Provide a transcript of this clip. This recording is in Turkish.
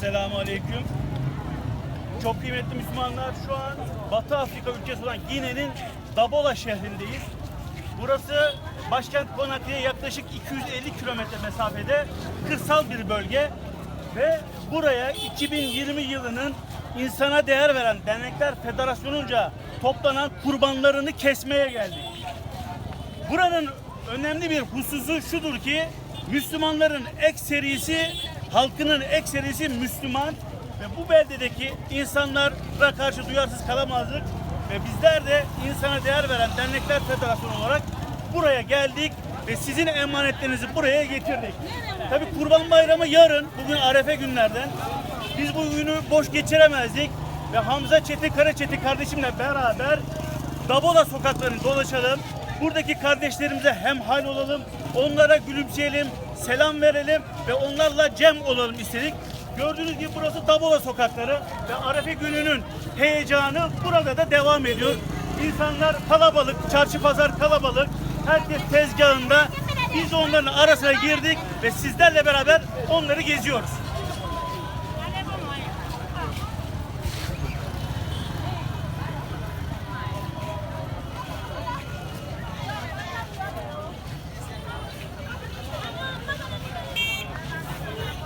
Esselamu Aleyküm. Çok kıymetli Müslümanlar şu an Batı Afrika ülkesi olan Gine'nin Dabola şehrindeyiz. Burası başkent Conakry'ye yaklaşık 250 kilometre mesafede kırsal bir bölge ve buraya 2020 yılının insana değer veren Dernekler Federasyonu'nca toplanan kurbanlarını kesmeye geldik. Buranın önemli bir hususu şudur ki Müslümanların ekserisi, halkının ekserisi Müslüman ve bu beldedeki insanlara karşı duyarsız kalamazdık ve bizler de insana değer veren Dernekler Federasyonu olarak buraya geldik ve sizin emanetlerinizi buraya getirdik. Tabi Kurban Bayramı yarın, bugün Arefe günlerden. Biz bu günü boş geçiremezdik ve Hamza Çetin Karaçetin kardeşimle beraber Dabola sokaklarını dolaşalım. Buradaki kardeşlerimize hem hal olalım, onlara gülümseyelim, selam verelim ve onlarla cem olalım istedik. Gördüğünüz gibi burası Dabola sokakları ve Arefe gününün heyecanı burada da devam ediyor. İnsanlar kalabalık, çarşı pazar kalabalık, herkes tezgahında. Biz onların arasına girdik ve sizlerle beraber onları geziyoruz.